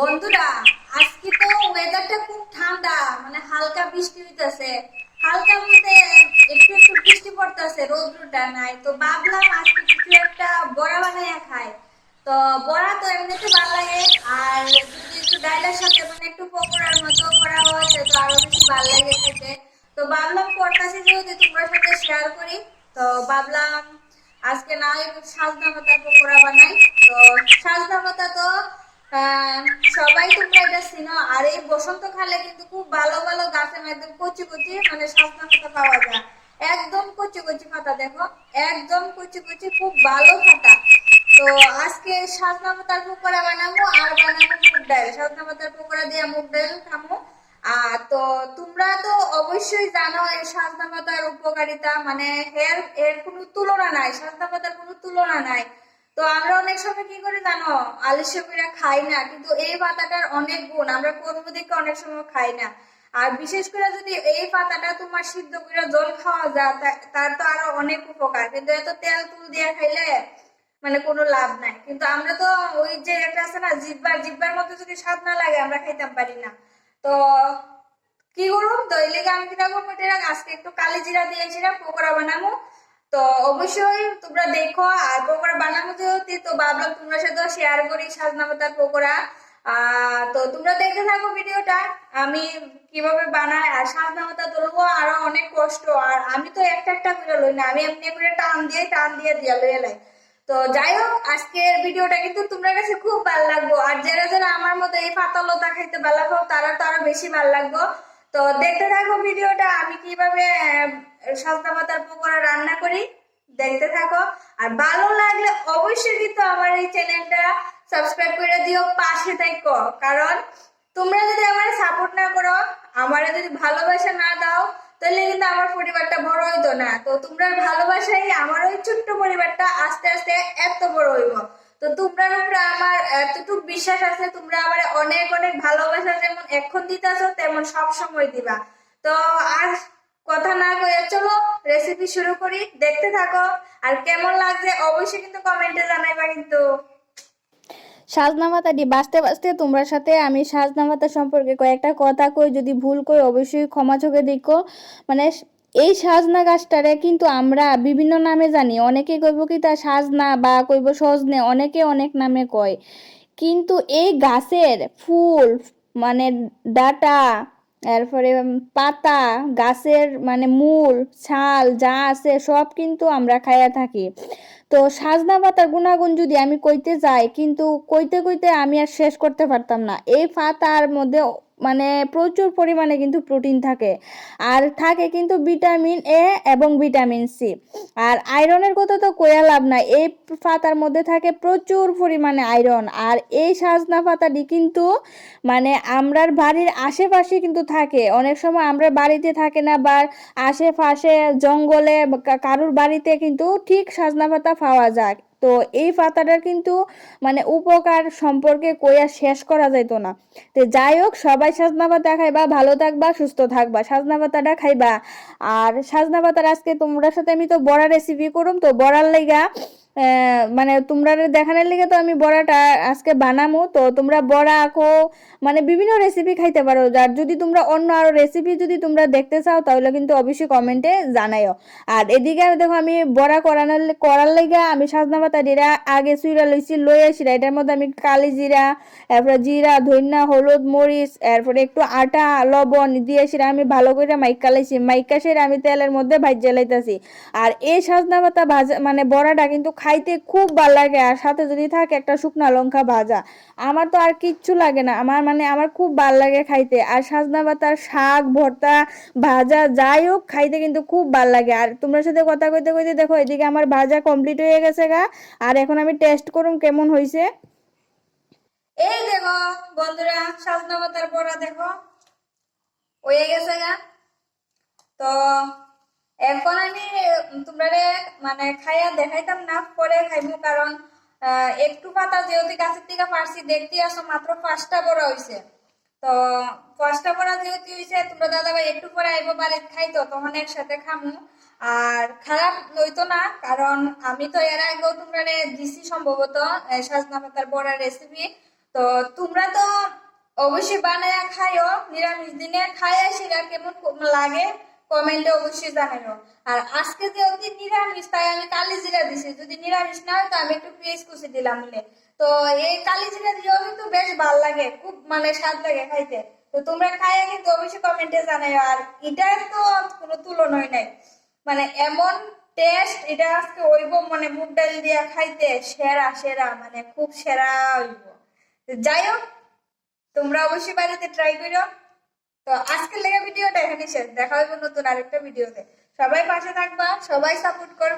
বন্ধুরা, আজকে তো ওয়েদারটা খুব ঠান্ডা মানে হালকা বৃষ্টি হইতেছে। হালকা বলতে একটু একটু বৃষ্টি পড়তেছে, রোদ্রটা নাই। তো ভাবলাম আজকে কিছু একটা বড়া বানাইয়া খাই। তো বড়া তো এমনিতে ভালো লাগে, আর যদি একটু ডাইলের সাথে মানে একটু পকোড়ার মতো করা হয়েছে তো আরও বেশি ভালো লাগে খেতে। তো ভাবলাম করতেছি যেহেতু তোমার সাথে শেয়ার করি, তো ভাবলাম আজকে না হয় সাজনা পাতার পকোড়া বানাই। তো সাজনা পাতা তো সবাই তোমরা এটা চিনো। আর এই বসন্তকালে কিন্তু খুব ভালো ভালো গাছের একদম কচি কচি মানে পাতা পাওয়া যায়। একদম কচি কচি পাতা, দেখো। একদম কচি কচি, খুব ভালো পাতা। তো আজকে সাজনা পাতার পকোড়া বানাবো আর বানাবো মুগ ডাল। সাজনা পাতার পকোড়া দিয়ে মুগ ডাল খামো আর তো তোমরা তো অবশ্যই জানো এই সাজনা পাতার উপকারিতা। মানে এর এর কোনো তুলনা নাই সাজনা পাতার কোনো তুলনা নাই। তো আমরা অনেক সময় কি করি জানো? আলস্য করে খাই না, কিন্তু এই পাতাটার অনেক গুণ, আমরা করব দেখে অনেক সময় খাই না। আর বিশেষ করে যদি এই পাতাটা তোমার সিদ্ধ করে জল খাওয়া যায় তার তো আরও অনেক উপকার। কিন্তু এত তেল তুল দিয়ে খাইলে মানে কোনো লাভ নাই। কিন্তু আমরা তো ওই যে একটা আছে না, জিব্বার জিব্বার মতো যদি স্বাদ না লাগে, আমরা খাইতাম পারি না। তো কি এই লেগে আমি কি দেখো এটা আজকে একটু কালি জিরা দিয়েছিলাম পকোড়া বানাবো। তো অবশ্যই তোমরা দেখো, আর পকোড়া বানাবো যদি তো ভাবলাম তোমরা সাথে শেয়ার করি সাজনা পাতার পকোড়া তো তোমরা দেখতে থাকো ভিডিওটা, আমি কীভাবে বানাই আর সাজনা পাতা তুলবো, আরও অনেক কষ্ট। আর আমি তো একটা একটা করে লই না, আমি এমনি করে টান দিয়ে টান দিয়ে দিয়া লইয়া লাই। তো যাই হোক, আজকের ভিডিওটা কিন্তু তোমরা কাছে খুব ভালো লাগবো। আর যারা যারা আমার মতো এই পাতালতা খাইতে ভালো লাগবো তারা তো আরও বেশি ভালো লাগবো। তো দেখতে থাকো ভিডিওটা, আমি কীভাবে সস্তা পাতার পকোড়া রান্না করি, দেখতে থাকো। আর ভালো লাগলে অবশ্যই কিন্তু আমার এই চ্যানেলটা সাবস্ক্রাইব করে দিও, পাশে থাকো। কারণ তোমরা যদি আমার সাপোর্ট না করো, আমার যদি ভালোবাসা না দাও, তাহলে কিন্তু আমার পরিবারটা বড় হইতো না। তো তোমরা ভালোবাসাই আমার ওই ছোট্ট পরিবারটা আস্তে আস্তে এত বড় হইব। তো তোমরা উপরে আমার, এতটুকু বিশ্বাস আছে, তোমরা আমার অনেক অনেক ভালোবাসা, যেমন এখন দিতেছো, তেমন সব সময় দিবা। তো আর কথা না কয়ে চলো রেসিপি শুরু করি। দেখতে থাকো। আর কেমন লাগছে, অবশ্যই কিন্তু কমেন্টে জানাইবা কিন্তু। সাজনা পাতাটি বাঁচতে বাঁচতে তোমরা সাথে আমি সাজনা পাতা সম্পর্কে কয়েকটা কথা কই, যদি ভুল কই, অবশ্যই ক্ষমা চোখে দেখো। মানে এই সাজনা গাছটারে কিন্তু আমরা বিভিন্ন নামে জানি। অনেকে কইব কি তা সাজনা বা কইব সজনে, অনেকে অনেক নামে কয়। কিন্তু এই গাছের ফুল মানে ডাটা, এরপরে পাতা, গাছের মানে মূল, ছাল যা আছে সব কিন্তু আমরা খাইয়া থাকি। তো সাজনা পাতার গুণাগুণ যদি আমি কইতে যাই, কিন্তু কইতে কইতে আমি আর শেষ করতে পারতাম না। এই পাতার মধ্যে মানে প্রচুর পরিমাণে কিন্তু প্রোটিন থাকে। আর থাকে কিন্তু ভিটামিন এ এবং ভিটামিন সি আর আয়রনের কথা তো কয়া লাভ নাই, এই পাতার মধ্যে থাকে প্রচুর পরিমাণে আয়রন আর এই সাজনা পাতাটি কিন্তু মানে আমরার বাড়ির আশেপাশে কিন্তু থাকে। অনেক সময় আমরা বাড়িতে থাকে না বা আশেপাশে জঙ্গলে কারুর বাড়িতে কিন্তু ঠিক সাজনা পাতা পাওয়া যায়। তো এই পাতাটার কিন্তু মানে উপকার সম্পর্কে কইয়া শেষ করা যাইতো না। তো যাই হোক, সবাই সাজনা পাতা খাইবা, ভালো থাকবা, সুস্থ থাকবা, সাজনা পাতাটা খাইবা। আর সাজনা পাতার আজকে তোমরা সাথে আমি তো বড়া রেসিপি করুম, তো বড়ার লাইগা মানে তোমরা দেখানোর লিগে তো আমি বড়াটা আজকে বানামো, তো তোমরা বড়া আঁকো মানে বিভিন্ন রেসিপি খাইতে পারো। আর যদি তোমরা অন্য আরও রেসিপি যদি তোমরা দেখতে চাও, তাহলে কিন্তু অবশ্যই কমেন্টে জানাইও। আর এদিকে দেখো আমি বড়া করানোর করার লেগে আমি সাজনা পাতা দিরা, আগে চুইরা লইছি লই আসি এটার মধ্যে আমি কালি জিরা, এরপরে জিরা ধনিয়া হলুদ, মরিচ, এরপরে একটু আটা, লবণ দিয়ে সেটা আমি ভালো করে মাইকা লাইছি। মাইকা সেটা আমি তেলের মধ্যে ভাজ্যা লাইতাছি। আর এই সাজনা পাতা ভাজা মানে বড়াটা কিন্তু খাইতে খুব ভালো লাগে আর সাথে যদি থাকে একটা শুকনা লঙ্কা ভাজা। আমার তো আর কিচ্ছু লাগে না। আমার মানে আমার খুব ভালো লাগে খাইতে। আর সাজনা পাতার শাক, ভর্তা, ভাজা যাই হোক, খাইতে কিন্তু খুব ভালো লাগে। আর তোমার সাথে কথা কইতে কইতে দেখো, এদিকে আমার ভাজা কমপ্লিট হয়ে গেছে গা। আর এখন আমি টেস্ট করুম কেমন হয়েছে এই দেখো বন্ধুরা, সাজনা পাতার বড়া দেখো। হয়ে গেছে গা। তো এখন আমি তোমরা মানে খাইয়া দেখাইতাম না, পরে খাইবো কারণ একটু পাতা যেহেতু গাছের থেকে পারছি, দেখতে আসো, মাত্র পাঁচটা বড় হইছে। তো, পাঁচটা বড়া যেহেতু হইছে, তোমরা দাদা ভাই একটু পরে আইবো, বাড়িতে খাইতো, তখন একসাথে খামু। আর খারাপ হইতো না, কারণ আমি তো এর আগেও তোমরা দিছি সম্ভবত সাজনা পাতার বড়া রেসিপি তো, তোমরা তো অবশ্যই বানায় খাইও, নিরামিষ দিনে খাইয়া সেটা কেমন লাগে? কমেন্টে অবশ্যই জানাইও। আর আজকে যেহেতু নিরামিষ, তাই আমি কালি জিরা দিছি। যদি নিরামিষ না হয় তো আমি একটু পেঁয়াজ কুচি দিলাম বলে তো এই কালি জিরা দিয়েও কিন্তু বেশ ভালো লাগে, খুব মানে স্বাদ লাগে খাইতে। তো তোমরা খাইয়া কিন্তু অবশ্যই কমেন্টে জানাইও। আর এটার তো কোনো তুলনাই নাই। মানে এমন টেস্ট এটা আজকে হইব মানে মুগ ডাল দিয়া খাইতে সেরা সেরা মানে খুব সেরা হইব। যাই হোক, তোমরা অবশ্যই বাড়িতে ট্রাই করো তো আজকের লেগে ভিডিওটা এখানে শেষ। দেখা হবে নতুন আরেকটা ভিডিওতে। সবাই পাশে থাকবা, সবাই সাপোর্ট করবে।